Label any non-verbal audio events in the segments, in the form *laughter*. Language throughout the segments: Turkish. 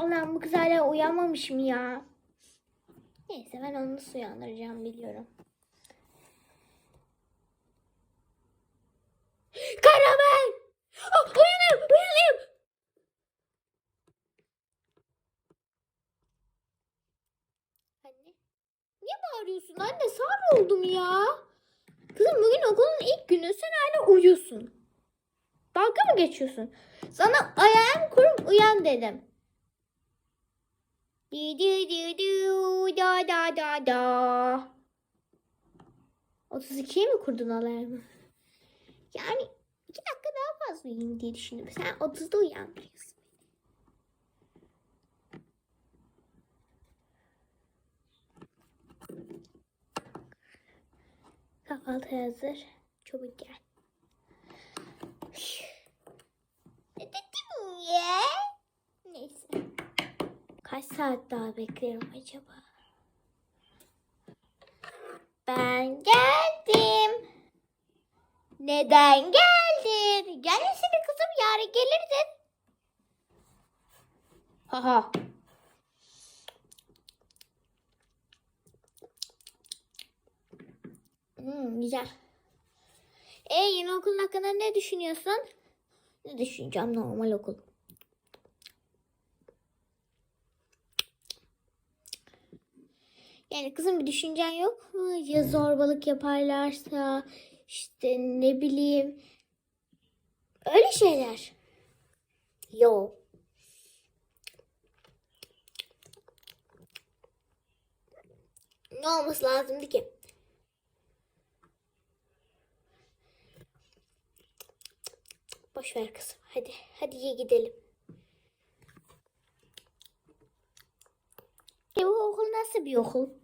Allah'ım bu kız hala uyanmamış mı ya? Neyse ben onu nasıl uyandıracağım biliyorum. Karamel! Oh, uyanıyorum, uyanıyorum. Anne, niye bağırıyorsun anne? Sağır oldum ya. Kızım bugün okulun ilk günü sen hala uyuyorsun. Dalga mı geçiyorsun? Sana ayağım kurup uyan dedim. Di di di du da da da da. 32'ye mi kurdun alarmı? Yani iki dakika daha fazla uyuyayım diye düşündüm. Sen 30'da uyandırıyorsun. Kahvaltı hazır. Çabuk gel. Ne dedim ya? Neyse. Kaç saat daha beklerim acaba? Ben geldim. Neden geldin? Gelmesene kızım yarın gelirdin. Haha. Hmm, güzel. E yeni okulun hakkında ne düşünüyorsun? Ne düşüneceğim normal okul. Yani kızım bir düşüncen yok mu? Ya zorbalık yaparlarsa işte ne bileyim öyle şeyler. Yok. Ne olması lazımdı ki? Boş ver kızım. Hadi, hadi ye gidelim. E bu okul nasıl bir okul?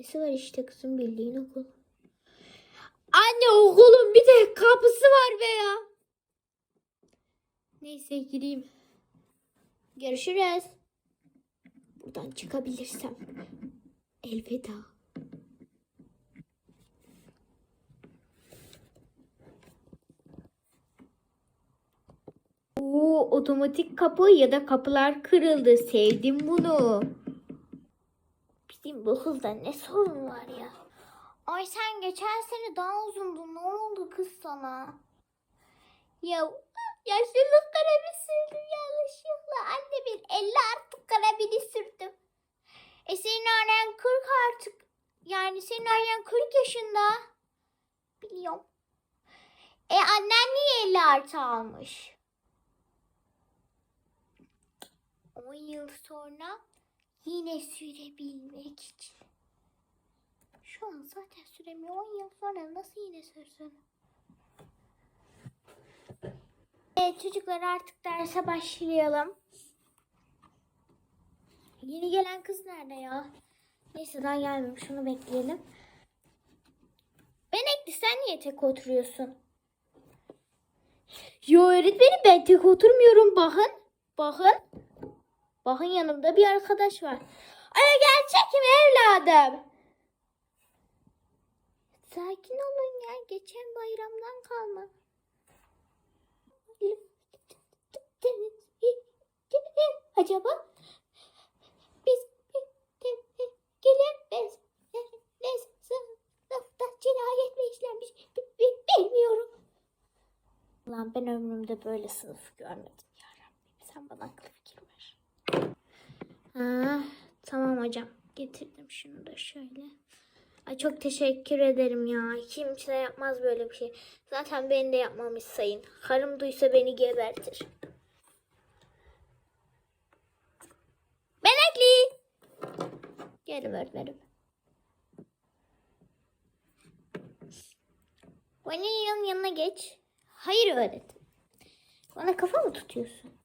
Nesi var işte kızım bildiğin okul. Anne okulun bir de kapısı var be ya. Neyse gireyim. Görüşürüz. Buradan çıkabilirsem. Elveda. Oo, otomatik kapı ya da kapılar kırıldı. Sevdim bunu. Bizim bu hızda ne sorun var ya? Ay sen geçen sene daha uzundun. Ne oldu kız sana? Ya yaşlılık karabini sürdüm yanlışlıkla. Anne bir 50 artık karabini sürdüm. E senin annen 40 artık. Yani senin annen 40 yaşında. Biliyorum. E annen niye 50 artı almış? 10 yıl sonra yine sürebilmek için. Şu an zaten süremiyor. 10 yıl sonra nasıl yine sürsün? Evet çocuklar artık derse başlayalım. Yeni gelen kız nerede ya? Neyse daha gelmemiş. Şunu bekleyelim. Benekli sen niye tek oturuyorsun? Yo öğretmenim ben tek oturmuyorum. Bakın. Bakın. Bakın yanımda bir arkadaş var. Ay gerçek mi evladım? Sakin olun ya. Geçen bayramdan kalma. Acaba biz. Ne sınıfta cinayet mi işlenmiş bi- bi- bilmiyorum. Lan ben ömrümde böyle sınıf görmedim ya Rabbim. Sen bana akıl fikir ver. Ha, tamam hocam. Getirdim şunu da şöyle. Ay çok teşekkür ederim ya. Kimse yapmaz böyle bir şey. Zaten beni de yapmamış sayın. Karım duysa beni gebertir. Benekli. Gel öğretmenim. Vanilya'nın yanına geç. Hayır öğret. Bana kafa mı tutuyorsun?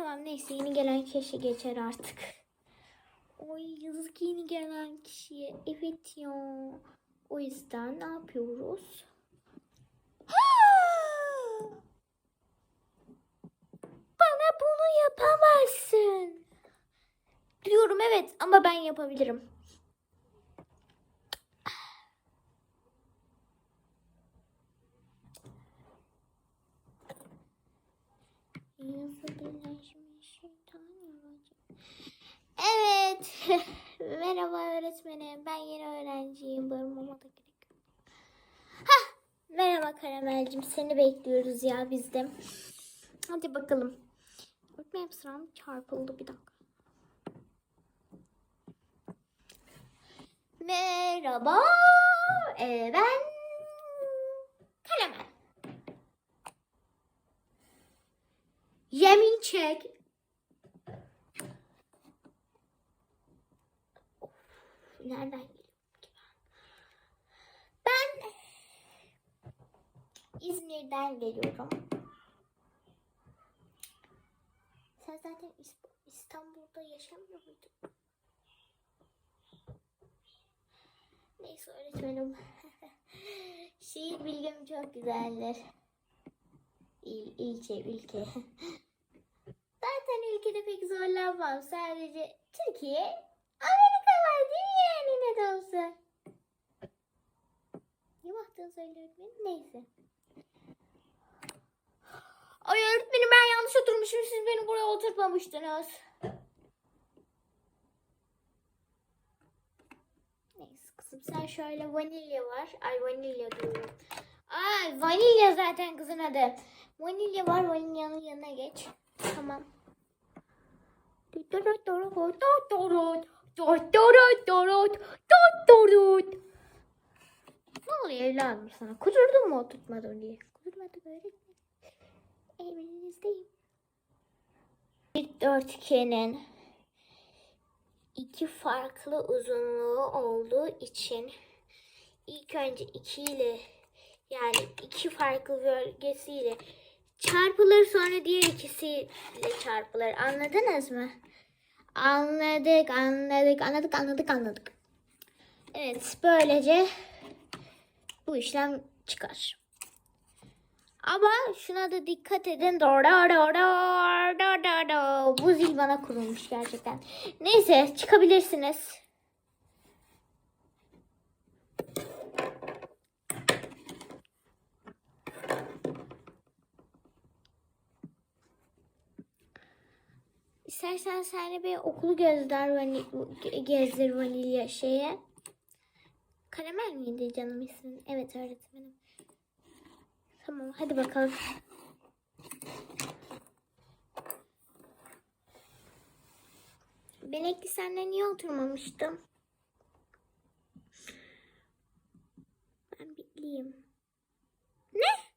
Tamam neyse yeni gelen kişi geçer artık. Oy yazık yeni gelen kişiye. Evet ya. O yüzden ne yapıyoruz? Bana bunu yapamazsın. Diyorum evet ama ben yapabilirim. Evet. *laughs* Merhaba öğretmenim. Ben yeni öğrenciyim. Bağırmama da gerek yok. Merhaba Karamelcim. Seni bekliyoruz ya biz de. Hadi bakalım. Öğretmenim sıram çarpıldı bir dakika. Merhaba. Ee, ben Karamel. Yemin çek. Nereden geliyorum ben? Ben İzmir'den geliyorum. Sen zaten İs- İstanbul'da yaşamıyor muydun? Neyse öğretmenim. *laughs* Şiir bilgim çok güzeldir. İl, ilçe, ülke. *laughs* Zaten ülkede pek zorlanmam. Sadece Türkiye, Amerika var değil mi yani ne de olsa. Ne baktığını söylüyorum. Neyse. Ay öğretmenim ben yanlış oturmuşum. Siz beni buraya oturtmamıştınız. Neyse kızım sen şöyle vanilya var. Ay vanilya diyorum. Ay vanilya zaten kızın adı. Vanilya var vanilyanın yanına geç. Tamam. Ne oluyor evladım sana? Kudurdun mu oturtmadın diye? Kudurmadım öğretmenim. Emrinizdeyim. Bir dörtgenin iki farklı uzunluğu olduğu için ilk önce 2 ile yani iki farklı bölgesiyle çarpılır sonra diğer ikisiyle çarpılır. Anladınız mı? Anladık, anladık, anladık, anladık, anladık. Evet, böylece bu işlem çıkar. Ama şuna da dikkat edin. Do, do, do, do, do, do, do. Bu zil bana kurulmuş gerçekten. Neyse çıkabilirsiniz. İstersen sen de bir okulu gözler vani, gezdir vanilya şeye. Karamel miydi canım ismin? Evet öğretmenim. Tamam hadi bakalım. Benekli senle niye oturmamıştım? Ben bitliyim. Ne?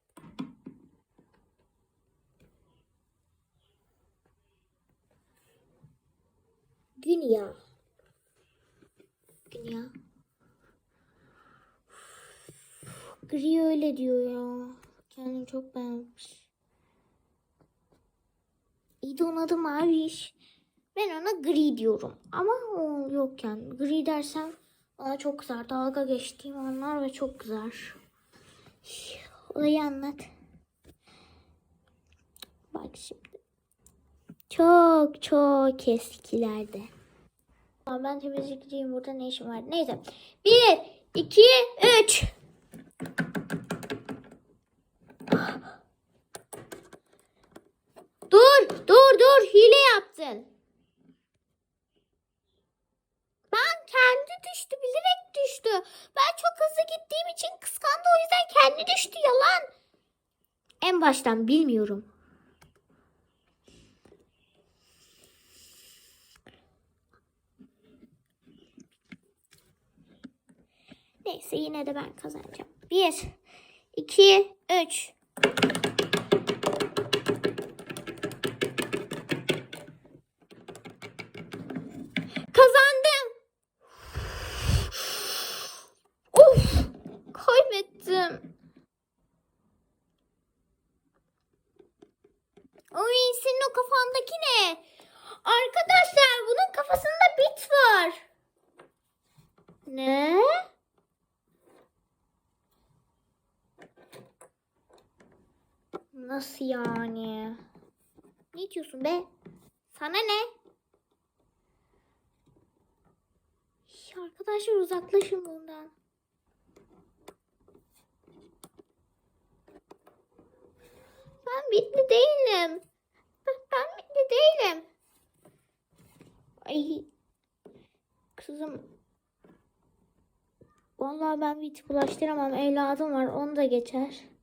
Gün ya. Gün ya. Gri öyle diyor ya. Kendini çok beğenmiş. İyi de onun adı Maviş. Ben ona gri diyorum. Ama o yok yani. Gri dersem bana çok güzel. Dalga geçtiğim anlar ve çok güzel. Olayı anlat. Bak şimdi. Çok çok eskilerde. Tamam, Ben temizlikçiyim. Burada ne işim var? Neyse. Bir, iki, üç. Dur, dur, dur. Hile yaptın. Ben kendi düştü, bilerek düştü. Ben çok hızlı gittiğim için kıskandı o yüzden kendi düştü yalan. En baştan bilmiyorum. Yine de ben kazanacağım. 1, 2, 3. Nasıl yani? Ne diyorsun be? Sana ne? Arkadaşlar uzaklaşın bundan. Ben bitli değilim. Ben, ben bitli değilim. Ay kızım. Vallahi ben hiç bulaştıramam. Evladım var. Onu da geçer.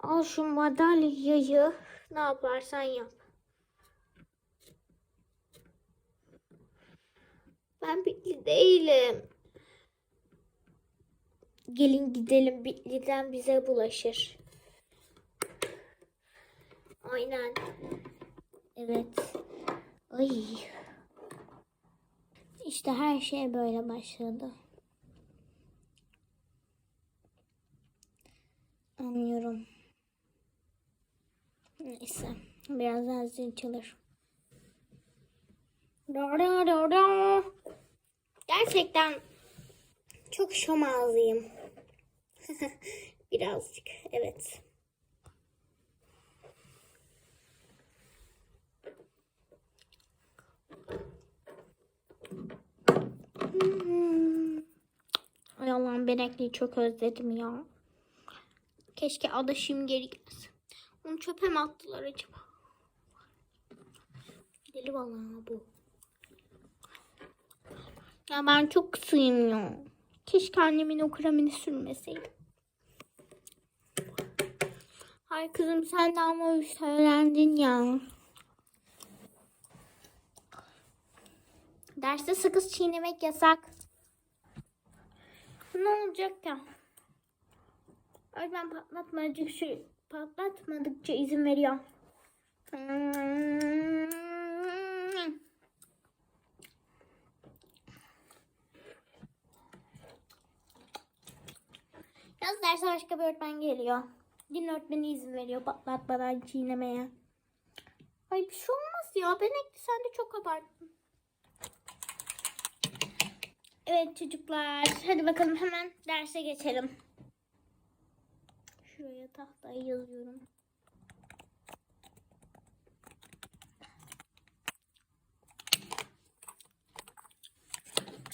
Al şu madalyayı. Ne yaparsan yap. Ben bitli değilim. Gelin gidelim bitliden bize bulaşır. Aynen. Evet. Ay. İşte her şey böyle başladı. Neyse. Birazdan zil çalır. Gerçekten çok şom ağzıyım. *laughs* Birazcık. Evet. Hmm. Ay Allah'ım benekliyi çok özledim ya. Keşke adaşım geri gelse. Onu çöpe mi attılar acaba? Deli vallahi bu. Ya ben çok kısayım ya. Keşke annemin o kremini sürmeseydim. Ay kızım sen de ama söylendin ya. Derste sakız çiğnemek yasak. Ne olacak ya? Ay ben patlatmadıkça, şey, patlatmadıkça izin veriyor. Yaz derse başka bir öğretmen geliyor. Din öğretmeni izin veriyor patlatmadan çiğnemeye. Ay bir şey olmaz ya. Ben ekli sen de çok abarttın. Evet çocuklar. Hadi bakalım hemen derse geçelim. Şuraya tahtaya yazıyorum.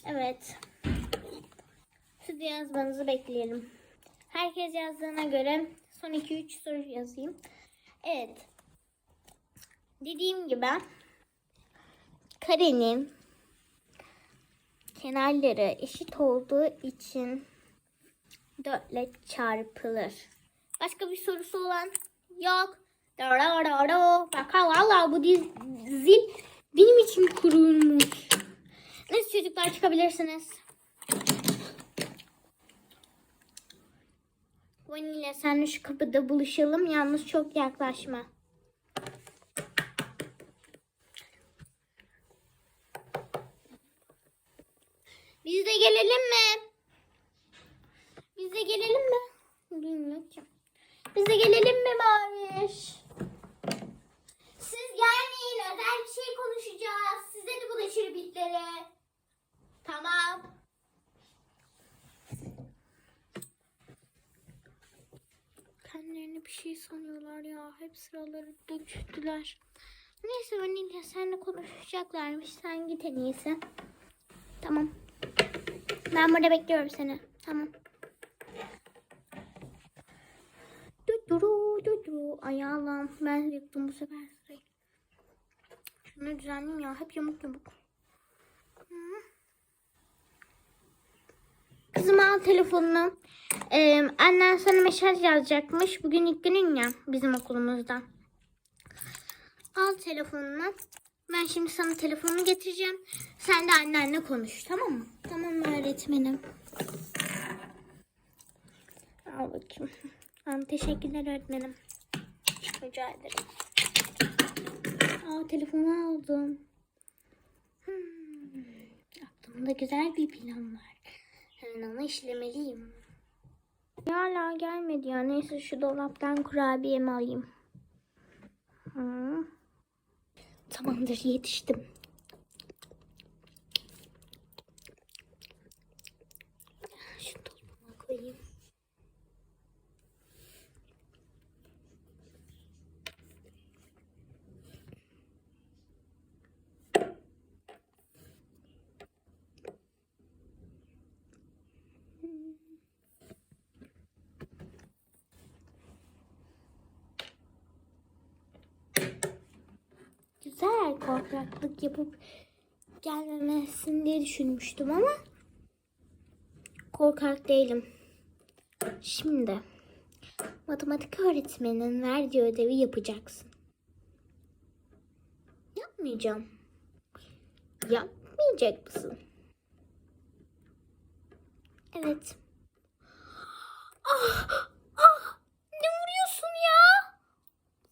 Evet. De yazmanızı bekleyelim. Herkes yazdığına göre son 2-3 soru yazayım. Evet. Dediğim gibi karenin kenarları eşit olduğu için 4 ile çarpılır. Başka bir sorusu olan yok. Bak valla bu zil benim için kurulmuş. Neyse çocuklar çıkabilirsiniz. Vanilya senle şu kapıda buluşalım. Yalnız çok yaklaşma. Biz de gelelim mi? Biz de gelelim mi? Bilmiyorum ki. Biz de gelelim mi Maviş? Siz gelmeyin. Özel bir şey konuşacağız. Size de bulaşır bitleri. Tamam. Kendilerini bir şey sanıyorlar ya. Hep sıraları döküştüler. Neyse Vanilya seninle konuşacaklarmış. Sen git en iyisi. Tamam. Ben burada bekliyorum seni. Tamam. Ay Allah'ım ben yıktım bu sefer sırayı. Şunu düzenleyeyim ya. Hep yamuk yamuk. Hı. Kızım al telefonunu. Ee, annen sana mesaj yazacakmış. Bugün ilk günün ya bizim okulumuzda. Al telefonunu. Ben şimdi sana telefonunu getireceğim. Sen de annenle konuş tamam mı? Tamam öğretmenim. Al bakayım. Tamam, teşekkürler öğretmenim. Rica ederim. Aa telefonu aldım. Hmm, aklımda güzel bir plan var. Hemen onu işlemeliyim. Hala gelmedi ya. Neyse şu dolaptan kurabiyemi alayım. Hı. Tamamdır yetiştim. Güzel korkaklık yapıp gelmemesin diye düşünmüştüm ama korkak değilim. Şimdi matematik öğretmeninin verdiği ödevi yapacaksın. Yapmayacağım. Yapmayacak mısın? Evet. Ah, ah, ne vuruyorsun ya?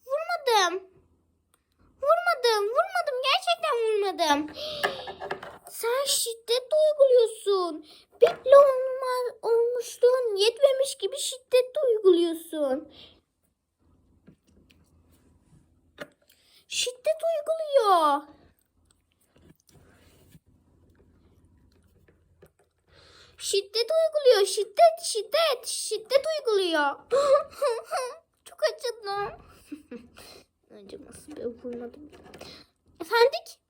Vurmadım. Vurmadım, vurmadım. Vurmadım. Sen şiddet uyguluyorsun. Bekle olma, olmuşluğun yetmemiş gibi şiddet uyguluyorsun. Şiddet uyguluyor. Şiddet uyguluyor. Şiddet, şiddet, şiddet uyguluyor. *laughs* Çok acıdım. *laughs* Acıması ben vurmadım. Efendik?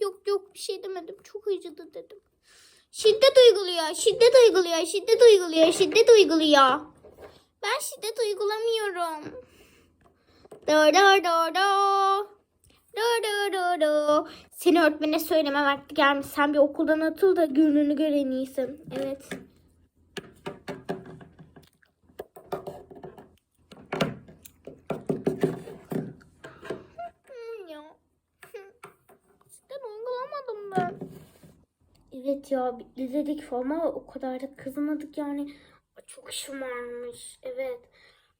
Yok yok bir şey demedim. Çok acıdı dedim. Şiddet uyguluyor. Şiddet uyguluyor. Şiddet uyguluyor. Şiddet uyguluyor. Ben şiddet uygulamıyorum. Do do do do. Do do do do. Seni öğretmene söyleme vakti gelmiş. Sen bir okuldan atıl da gününü gör en iyisi. Evet. Hmm, ya. Şiddet uygulamadım ben. Evet ya izledik ama o kadar da kızmadık yani. Çok şımarmış. Evet.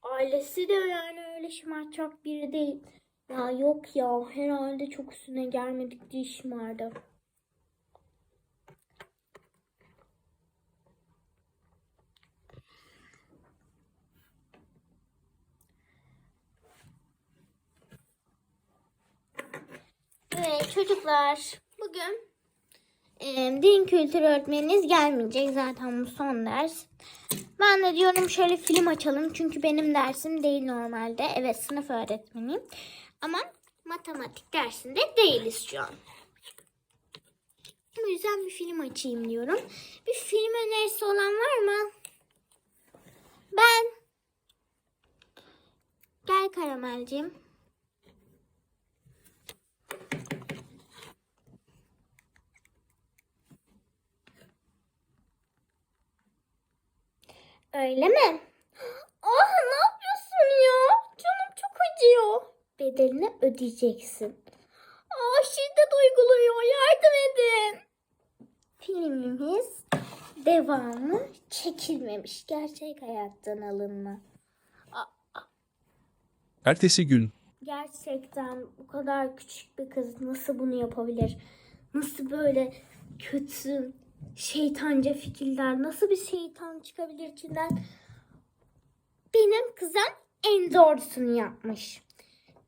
Ailesi de yani öyle şımartacak biri değil. Ya yok ya herhalde çok üstüne gelmedik diye şımardı. Evet çocuklar bugün e, din kültürü öğretmeniniz gelmeyecek zaten bu son ders. Ben de diyorum şöyle film açalım çünkü benim dersim değil normalde. Evet sınıf öğretmeniyim ama matematik dersinde değiliz şu an. O yüzden bir film açayım diyorum. Bir film önerisi olan var mı? Ben. Gel Karamelciğim. Öyle mi? Ah ne yapıyorsun ya? Canım çok acıyor. Bedelini ödeyeceksin. Ah şiddet uyguluyor. Yardım edin. Filmimiz devamı çekilmemiş. Gerçek hayattan alınma. Ertesi gün Gerçekten bu kadar küçük bir kız nasıl bunu yapabilir? Nasıl böyle kötü, şeytanca fikirler, nasıl bir şeytan çıkabilir içinden? Benim kızım en doğrusunu yapmış.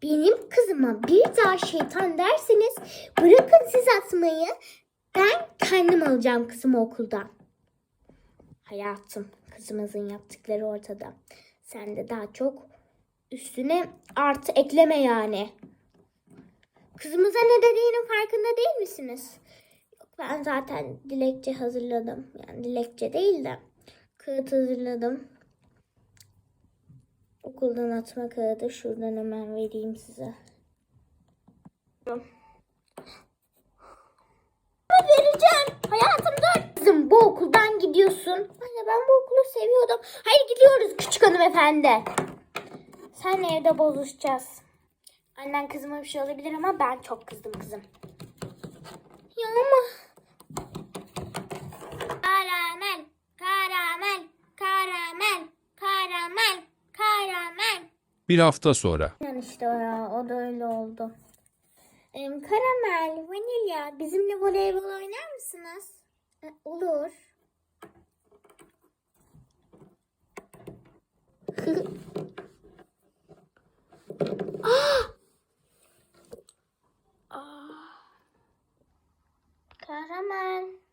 Benim kızıma bir daha şeytan derseniz bırakın siz atmayı. Ben kendim alacağım kızımı okuldan. Hayatım, kızımızın yaptıkları ortada. Sen de daha çok üstüne artı ekleme yani. Kızımıza ne dediğinin farkında değil misiniz? Ben zaten dilekçe hazırladım. Yani dilekçe değil de kağıt hazırladım. Okuldan atma kağıdı şuradan hemen vereyim size. vereceğim. Hayatım dur. Kızım bu okuldan gidiyorsun. Anne ben bu okulu seviyordum. Hayır gidiyoruz küçük hanımefendi. Sen evde bozuşacağız. Annen kızıma bir şey olabilir ama ben çok kızdım kızım. Ya ama... Karamel, karamel, karamel, karamel. Bir hafta sonra. Yani işte o ya, o da öyle oldu. Ee, karamel, vanilya, bizimle voleybol oynar mısınız? Ee, olur. *laughs* ah! ah! Karamel.